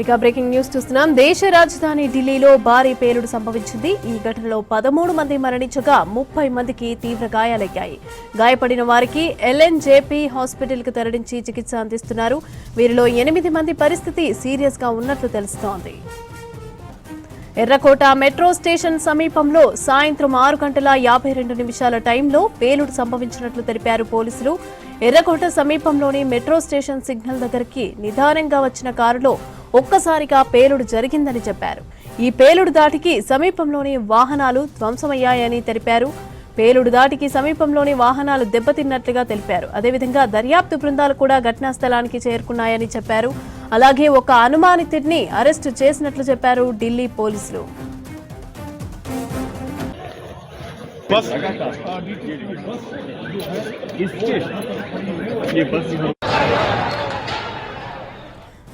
ఇక breaking news చూస్తున్నాం. దేశ రాజధాని ఢిల్లీలో భారీ పేలుడు సంభవించింది. ఈ ఘటనలో పదమూడు మంది మరణించగా ముప్పై మందికి తీవ్ర గాయాలయ్యాయి. గాయపడిన వారికి ఎల్ఎన్జేపీ హాస్పిటల్కు తరలించి చికిత్స అందిస్తున్నారు. వీరిలో ఎనిమిది మంది పరిస్థితి సీరియస్గా ఉన్నట్లు తెలుస్తోంది. ఎర్రకోట మెట్రో స్టేషన్ సమీపంలో సాయంత్రం ఆరు గంటల యాభై రెండు నిమిషాల టైంలో పేలుడు సంభవించినట్లు తెలిపారు పోలీసులు. ఎర్రకోట సమీపంలోని మెట్రో స్టేషన్ సిగ్నల్ దగ్గరికి నిదానంగా వచ్చిన కారులో ఒక్కసారిగా పేలుడు జరిగిందని చెప్పారు. ఈ పేలుడు దాటికి సమీపంలోని వాహనాలు ధ్వంసమయ్యాయని తెలిపారు. పేలుడు దాటికి సమీపంలోని వాహనాలు దెబ్బతిన్నట్లుగా తెలిపారు. అదేవిధంగా దర్యాప్తు బృందాలు కూడా ఘటనా స్థలానికి చేరుకున్నాయని చెప్పారు. అలాగే ఒక అనుమానితుడిని అరెస్టు చేసినట్లు చెప్పారు ఢిల్లీ పోలీసులు. బస్.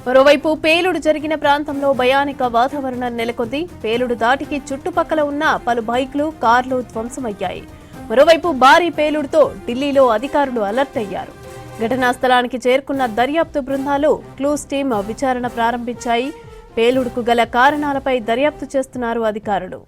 మరోవైపు పేలుడు జరిగిన ప్రాంతంలో భయానిక వాతావరణం నెలకొంది. పేలుడు దాటికి చుట్టుపక్కల ఉన్న పలు బైక్లు కార్లు ధ్వంసమయ్యాయి. మరోవైపు భారీ పేలుడుతో ఢిల్లీలో అధికారులు అలర్ట్ అయ్యారు. ఘటనా స్థలానికి చేరుకున్న దర్యాప్తు బృందాలు క్లూస్ టీమ్ విచారణ ప్రారంభించాయి. పేలుడుకు గల కారణాలపై దర్యాప్తు చేస్తున్నారు అధికారులు.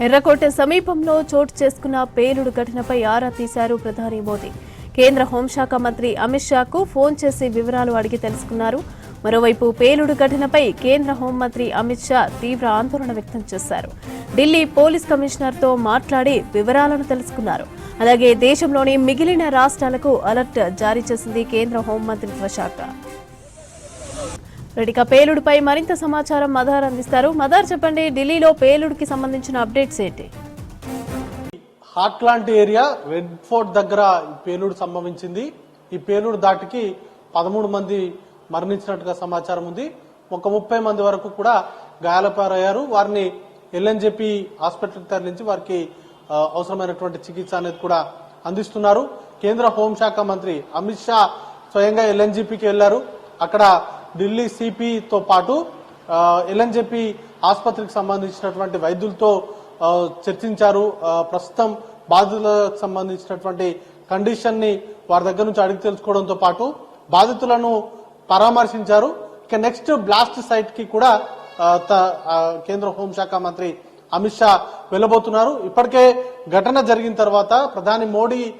ఎర్రకోట సమీపంలో చోటు చేసుకున్న పేలుడు ఘటనపై ఆరా తీశారు ప్రధాని మోదీ. కేంద్ర హోంశాఖ మంత్రి అమిత్ షాకు ఫోన్ చేసి వివరాలు అడిగి తెలుసుకున్నారు. మరోవైపు పేలుడు ఘటనపై కేంద్ర హోంమంత్రి అమిత్ షా తీవ్ర ఆందోళన వ్యక్తం చేశారు. ఢిల్లీ పోలీస్ కమిషనర్తో మాట్లాడి వివరాలను తెలుసుకున్నారు. అలాగే దేశంలోని మిగిలిన రాష్ట్రాలకు అలర్ట్ జారీ చేసింది కేంద్ర హోంమంత్రిత్వ శాఖ. రెడిక పేలుడుపై మరింత సమాచారం మదార్ అందిస్తారు. మదార్ చెప్పండి ఢిల్లీలో పేలుడుకి సంబంధించిన అప్డేట్స్ ఏంటి? హాట్ లాంటి ఏరియా రెడ్ ఫోర్ట్ దగ్గర పేలుడు సంభవించింది. ఈ పేలుడు దాటికి పదమూడు మంది మరణించినట్టుగా సమాచారం ఉంది. ఒక ముప్పై మంది వరకు కూడా గాయాలపారయ్యారు. వారిని ఎల్ఎన్జెపి హాస్పిటల్కి తరలించి వారికి అవసరమైనటువంటి చికిత్స అనేది కూడా అందిస్తున్నారు. కేంద్ర హోంశాఖ మంత్రి అమిత్ షా స్వయంగా ఎల్ఎన్జీపీకి వెళ్ళారు అక్కడ ఢిల్లీ సిపితో పాటు ఎల్ఎన్జెపి ఆసుపత్రికి సంబంధించినటువంటి వైద్యులతో చర్చించారు. ప్రస్తుతం బాధితులకు సంబంధించినటువంటి కండిషన్ని వారి దగ్గర నుంచి అడిగి తెలుసుకోవడంతో పాటు బాధితులను పరామర్శించారు. ఇక నెక్స్ట్ బ్లాస్ట్ సైట్కి కూడా త- కేంద్ర హోంశాఖ మంత్రి అమిత్ షా వెళ్ళబోతున్నారు. ఇప్పటికే ఘటన జరిగిన తర్వాత ప్రధాని మోడీ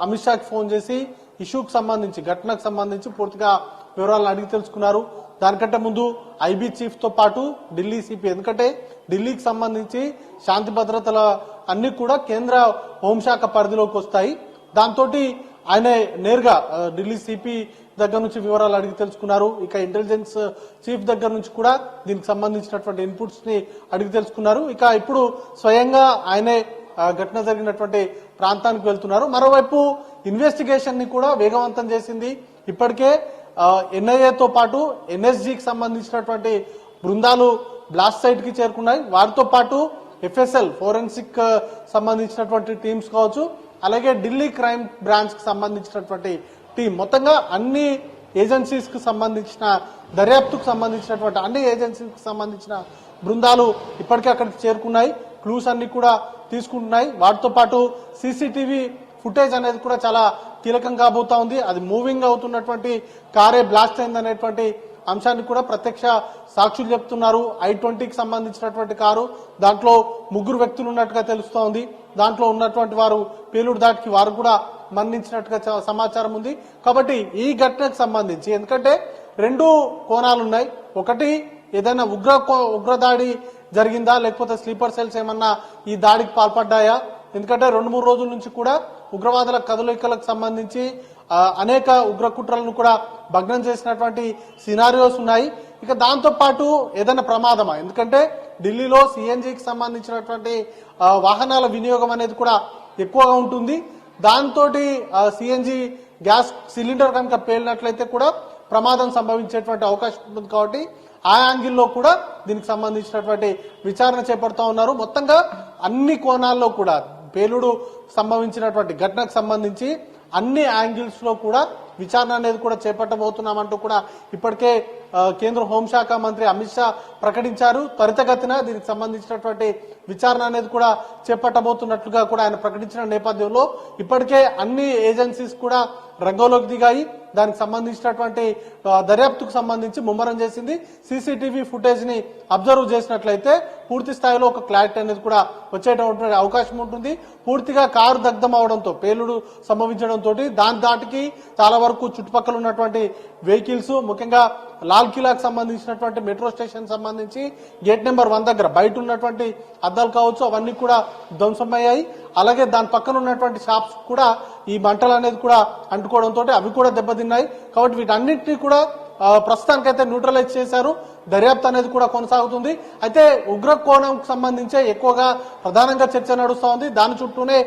అమిత్ షాకి ఫోన్ చేసి ఇష్యూకి సంబంధించి ఘటనకు సంబంధించి పూర్తిగా వివరాలను అడిగి తెలుసుకున్నారు. దానికంటే ముందు ఐబీ చీఫ్తో పాటు ఢిల్లీ సిపి. ఎందుకంటే ఢిల్లీకి సంబంధించి శాంతి భద్రతల అన్ని కూడా కేంద్ర హోంశాఖ పరిధిలోకి వస్తాయి. దాంతో ఆయన నేరుగా ఢిల్లీ సిపి దగ్గర నుంచి వివరాలు అడిగి తెలుసుకున్నారు. ఇక ఇంటెలిజెన్స్ చీఫ్ దగ్గర నుంచి కూడా దీనికి సంబంధించినటువంటి ఇన్పుట్స్ని అడిగి తెలుసుకున్నారు. ఇక ఇప్పుడు స్వయంగా ఆయనే ఘటన జరిగినటువంటి ప్రాంతానికి వెళ్తున్నారు. మరోవైపు ఇన్వెస్టిగేషన్ని కూడా వేగవంతం చేసింది. ఇప్పటికే ఎన్ఐఏతో పాటు ఎన్ఎస్జికి సంబంధించినటువంటి బృందాలు బ్లాస్ట్ సైట్కి చేరుకున్నాయి. వారితో పాటు ఎఫ్ఎస్ఎల్ ఫోరెన్సిక్ uh, సంబంధించినటువంటి టీమ్స్ కావచ్చు అలాగే ఢిల్లీ క్రైమ్ బ్రాంచ్కి సంబంధించినటువంటి టీం మొత్తంగా అన్ని ఏజెన్సీస్కు సంబంధించిన దర్యాప్తుకు సంబంధించినటువంటి అన్ని ఏజెన్సీకి సంబంధించిన బృందాలు ఇప్పటికే అక్కడికి చేరుకున్నాయి. క్లూస్ అన్ని కూడా తీసుకుంటున్నాయి. వాటితో పాటు సీసీటీవీ ఫుటేజ్ అనేది కూడా చాలా కీలకం కాబోతా ఉంది. అది మూవింగ్ అవుతున్నటువంటి కారే బ్లాస్ట్ అయిందనేటువంటి అంశాన్ని కూడా ప్రత్యక్ష సాక్షులు చెప్తున్నారు. ఐ ట్వంటీకి సంబంధించినటువంటి కారు. దాంట్లో ముగ్గురు వ్యక్తులు ఉన్నట్టుగా తెలుస్తోంది. దాంట్లో ఉన్నటువంటి వారు పేలుడు దాటికి వారు కూడా మరణించినట్టుగా చ- సమాచారం ఉంది. కాబట్టి ఈ ఘటనకు సంబంధించి ఎందుకంటే రెండు కోణాలు ఉన్నాయి ఒకటి ఏదైనా ఉగ్ర ఉగ్రదాడి జరిగిందా? లేకపోతే స్లీపర్ సెల్స్ ఏమన్నా ఈ దాడికి పాల్పడ్డాయా? ఎందుకంటే రెండు మూడు రోజుల నుంచి కూడా ఉగ్రవాదుల కదలికలకు సంబంధించి అనేక ఉగ్ర కుట్రలను కూడా భగ్నం చేసినటువంటి సినారియోస్ ఉన్నాయి. ఇక దాంతో పాటు ఏదైనా ప్రమాదమా? ఎందుకంటే ఢిల్లీలో సిఎన్జికి సంబంధించినటువంటి వాహనాల వినియోగం అనేది కూడా ఎక్కువగా ఉంటుంది. దాంతో సిఎన్జి గ్యాస్ సిలిండర్ కనుక పేలినట్లయితే కూడా ప్రమాదం సంభవించేటువంటి అవకాశం ఉంటుంది కాబట్టి ఆ యాంగిల్లో కూడా దీనికి సంబంధించినటువంటి విచారణ చేపడుతూ ఉన్నారు. మొత్తంగా అన్ని కోణాల్లో కూడా పేలుడు సంభవించినటువంటి ఘటనకు సంబంధించి అన్ని యాంగిల్స్లో కూడా విచారణ అనేది కూడా చేపట్టబోతున్నామంటూ కూడా ఇప్పటికే కేంద్ర హోంశాఖ మంత్రి అమిత్ షా ప్రకటించారు. త్వరితగతిన దీనికి సంబంధించినటువంటి విచారణ అనేది కూడా చేపట్టబోతున్నట్లుగా కూడా ఆయన ప్రకటించిన నేపథ్యంలో ఇప్పటికే అన్ని ఏజెన్సీస్ కూడా రంగంలోకి దిగాయి. దానికి సంబంధించినటువంటి దర్యాప్తుకు సంబంధించి ముమ్మరం చేసింది. సీసీటీవీ ఫుటేజ్ని అబ్జర్వ్ చేసినట్లయితే పూర్తి స్థాయిలో ఒక క్లారిటీ అనేది కూడా వచ్చేటటువంటి అవకాశం ఉంటుంది. పూర్తిగా కారు దగ్ధం అవడంతో పేలుడు సంభవించడంతో దాని దాటికి చాలా వరకు చుట్టుపక్కల ఉన్నటువంటి వెహికల్స్ ముఖ్యంగా లాల్ కిలాకు సంబంధించినటువంటి మెట్రో స్టేషన్ సంబంధించి గేట్ నెంబర్ వన్ దగ్గర బయట ఉన్నటువంటి అద్దాలు కావచ్చు అవన్నీ కూడా ధ్వంసమయ్యాయి. అలాగే దాని పక్కన ఉన్నటువంటి షాప్స్ కూడా ఈ మంటలు అనేది కూడా అంటుకోవడంతో అవి కూడా దెబ్బతిన్నాయి. కాబట్టి వీటన్నిటిని కూడా ప్రస్తుతానికైతే న్యూట్రలైజ్ చేశారు. దర్యాప్తు అనేది కూడా కొనసాగుతుంది. అయితే ఉగ్ర కోణంకి సంబంధించే ఎక్కువగా ప్రధానంగా చర్చ నడుస్తోంది. దాని చుట్టూనే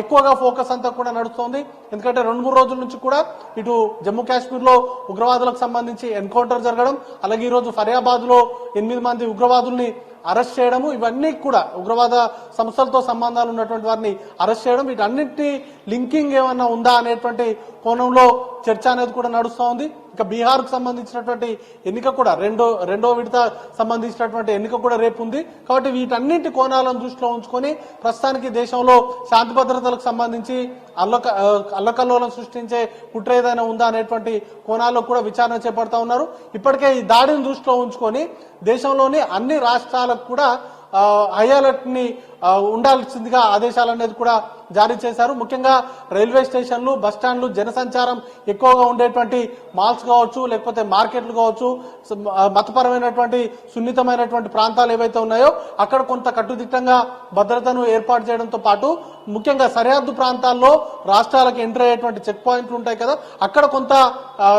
ఎక్కువగా ఫోకస్ అంతా కూడా నడుస్తోంది. ఎందుకంటే రెండు మూడు రోజుల నుంచి కూడా ఇటు జమ్మూ కాశ్మీర్లో ఉగ్రవాదులకు సంబంధించి ఎన్కౌంటర్ జరగడం అలాగే ఈరోజు ఫరియాబాద్లో ఎనిమిది మంది ఉగ్రవాదుల్ని అరెస్ట్ చేయడము ఇవన్నీ కూడా ఉగ్రవాద సంస్థలతో సంబంధాలు ఉన్నటువంటి వారిని అరెస్ట్ చేయడం వీటన్నింటి లింకింగ్ ఏమన్నా ఉందా అనేటువంటి కోణంలో చర్చ అనేది కూడా నడుస్తూ ఉంది ఇక బీహార్కు సంబంధించినటువంటి ఎన్నిక కూడా రెండో రెండో విడత సంబంధించినటువంటి ఎన్నిక కూడా రేపు ఉంది. కాబట్టి వీటన్నింటి కోణాలను దృష్టిలో ఉంచుకొని ప్రస్తుతానికి దేశంలో శాంతి భద్రతలకు సంబంధించి అల్లక అల్లకల్లోలం సృష్టించే కుట్ర ఏదైనా ఉందా అనేటువంటి కోణాల్లో కూడా విచారణ చేపడతా ఉన్నారు. ఇప్పటికే ఈ దాడిని దృష్టిలో ఉంచుకొని దేశంలోని అన్ని రాష్ట్రాలకు కూడా హై అలర్ట్ని ఉండాల్సిందిగా ఆదేశాలు అనేది కూడా జారీ చేశారు. ముఖ్యంగా రైల్వే స్టేషన్లు బస్ స్టాండ్లు జనసంచారం ఎక్కువగా ఉండేటువంటి మాల్స్ కావచ్చు లేకపోతే మార్కెట్లు కావచ్చు మతపరమైనటువంటి సున్నితమైనటువంటి ప్రాంతాలు ఏవైతే ఉన్నాయో అక్కడ కొంత కట్టుదిట్టంగా భద్రతను ఏర్పాటు చేయడంతో పాటు ముఖ్యంగా సరిహద్దు ప్రాంతాల్లో రాష్ట్రాలకు ఎంటర్ అయ్యేటువంటి చెక్ పాయింట్లు ఉంటాయి కదా అక్కడ కొంత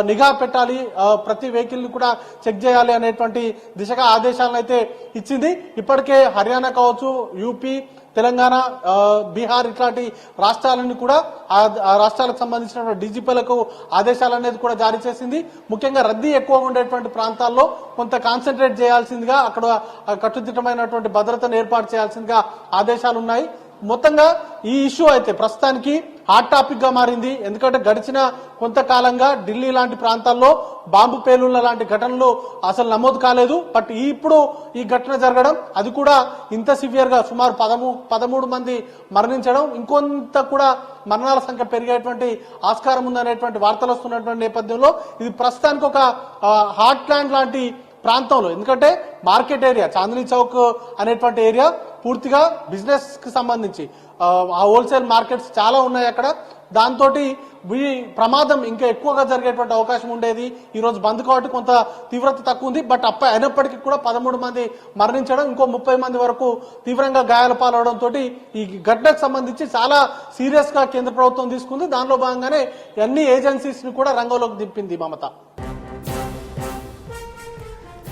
నిఘా పెట్టాలి ప్రతి వెహికల్ని కూడా చెక్ చేయాలి అనేటువంటి దిశగా ఆదేశాలను అయితే ఇచ్చింది. ఇప్పటికే హర్యానా కావచ్చు యూపీ తెలంగాణ బీహార్ ఇట్లాంటి రాష్ట్రాలను కూడా ఆ రాష్ట్రాలకు సంబంధించిన డీజీపీలకు ఆదేశాలు అనేది కూడా జారీ చేసింది. ముఖ్యంగా రద్దీ ఎక్కువగా ఉండేటువంటి ప్రాంతాల్లో కొంత కాన్సన్ట్రేట్ చేయాల్సిందిగా అక్కడ కట్టుదిట్టమైనటువంటి భద్రతను ఏర్పాటు చేయాల్సిందిగా ఆదేశాలు ఉన్నాయి మొత్తంగా ఈ ఇష్యూ అయితే ప్రస్తుతానికి హాట్ టాపిక్గా మారింది. ఎందుకంటే గడిచిన కొంతకాలంగా ఢిల్లీ లాంటి ప్రాంతాల్లో బాంబు పేలుళ్ళ లాంటి ఘటనలు అసలు నమోదు కాలేదు. బట్ ఇప్పుడు ఈ ఘటన జరగడం అది కూడా ఇంత సివియర్గా సుమారు పదమూ పదమూడు మంది మరణించడం ఇంకొంత కూడా మరణాల సంఖ్య పెరిగేటువంటి ఆస్కారం ఉందనేటువంటి వార్తలు వస్తున్నటువంటి నేపథ్యంలో ఇది ప్రస్తుతానికి ఒక హాట్ ల్యాండ్ లాంటి ప్రాంతంలో. ఎందుకంటే మార్కెట్ ఏరియా చాందినీ చౌక్ అనేటువంటి ఏరియా పూర్తిగా బిజినెస్కి సంబంధించి. ఆ, హోల్సేల్ మార్కెట్స్ చాలా ఉన్నాయి అక్కడ. దాంతో ప్రమాదం ఇంకా ఎక్కువగా జరిగేటువంటి అవకాశం ఉండేది. ఈ రోజు బంద్ కాబట్టి కొంత తీవ్రత తక్కువ ఉంది. బట్ అప్ప అయినప్పటికీ కూడా పదమూడు మంది మరణించడం ఇంకో ముప్పై మంది వరకు తీవ్రంగా గాయాల పాలవడంతో ఈ ఘటనకు సంబంధించి చాలా సీరియస్గా కేంద్ర ప్రభుత్వం తీసుకుంది. దానిలో భాగంగానే అన్ని ఏజెన్సీస్ని కూడా రంగంలోకి దింపింది మమత.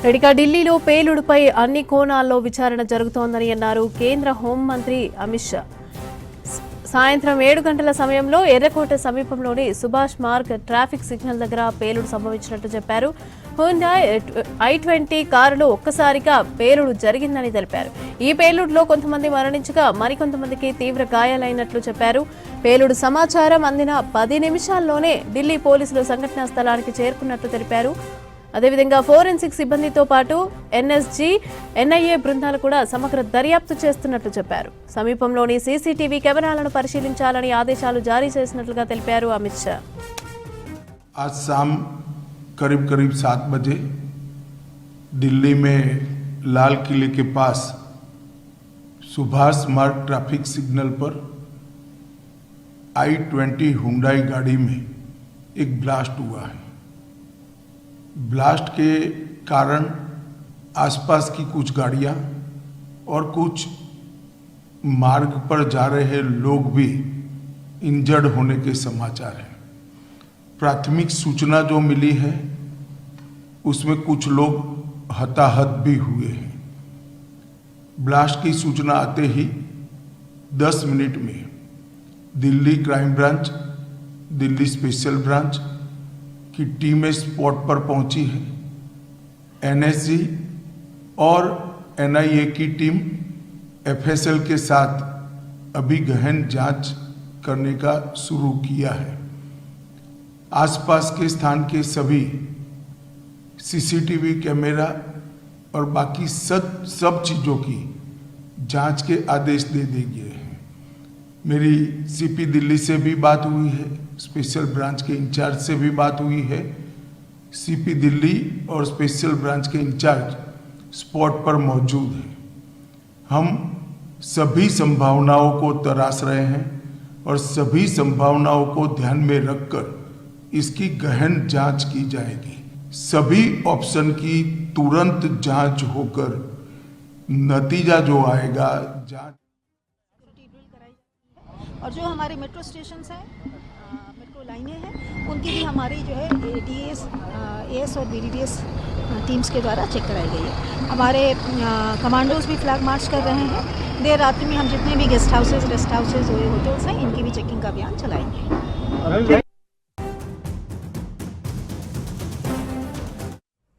ఇక ఢిల్లీలో పేలుడుపై అన్ని కోణాల్లో విచారణ జరుగుతోందని అన్నారు కేంద్ర హోంమంత్రి అమిత్ షా. సాయంత్రం ఏడు గంటల సమయంలో ఎర్రకోట సమీపంలోని సుభాష్ మార్గ్ ట్రాఫిక్ సిగ్నల్ దగ్గర పేలుడు సంభవించినట్టు చెప్పారు. హుండాయ్ ఐ ట్వంటీ కారులో ఒక్కసారిగా పేలుడు జరిగిందని తెలిపారు. ఈ పేలుడులో కొంతమంది మరణించగా మరికొంతమందికి తీవ్ర గాయాలైనట్లు చెప్పారు. పేలుడు సమాచారం అందిన పది నిమిషాల్లోనే ఢిల్లీ పోలీసులు సంఘటనా స్థలానికి చేరుకున్నట్లు తెలిపారు. అదేవిధంగా ఫోరెన్సిక్ సిబ్బందితో పాటు ఎన్ఎస్జీ ఎన్ఐఏ బృందాలు కూడా సమగ్ర దర్యాప్తు చేస్తున్నట్లు చెప్పారు సమీపంలోని సీసీటీవీ కెమెరాలను పరిశీలించాలని ఆదేశాలు జారీ చేసినట్లుగా తెలిపారు అమిత్ షా आज शाम करीब करीब सात बजे दिल्ली में लाल किले के पास सुभाष मार्ग ट्रैफिक सिग्नल पर आई ट्वेंटी हुंडाई गाड़ी में एक ब्लास्ट हुआ है ब्लास्ट के कारण आसपास की कुछ गाड़ियाँ और कुछ मार्ग पर जा रहे लोग भी इंजर्ड होने के समाचार हैं। प्राथमिक सूचना जो मिली है, उसमें कुछ लोग हताहत भी हुए हैं। ब्लास्ट की सूचना आते ही 10 मिनट में Delhi crime branch, Delhi special branch की टीमें स्पॉट पर पहुँची है। एनएसजी और एनआईए की टीम एफएसएल के साथ अभी गहन जाँच करने का शुरू किया है। आसपास के स्थान के सभी सीसीटीवी कैमरा और बाकी सब सब चीज़ों की जाँच के आदेश दे दिए गए हैं। मेरी सीपी दिल्ली से भी बात हुई है। स्पेशल ब्रांच के इंचार्ज से भी बात हुई है। सीपी दिल्ली और स्पेशल ब्रांच के इंचार्ज स्पॉट पर मौजूद हैं। हम सभी संभावनाओं को तराश रहे हैं और सभी संभावनाओं को ध्यान में रखकर इसकी गहन जाँच की जाएगी। सभी ऑप्शन की तुरंत जाँच होकर नतीजा जो आएगा, जाँच और जो हमारे मेट्रो स्टेशन हैं लाइनें हैं। उनकी भी हमारी जो है डी एस एस और बी डी एस टीम्स के द्वारा चेक कराई गई है। हमारे कमांडोज भी फ्लैग मार्च कर रहे हैं। देर रात्रि में हम जितने भी गेस्ट हाउसेज रेस्ट हाउसेज हुए होटल्स हैं, इनकी भी चेकिंग का अभियान चलाएँगे।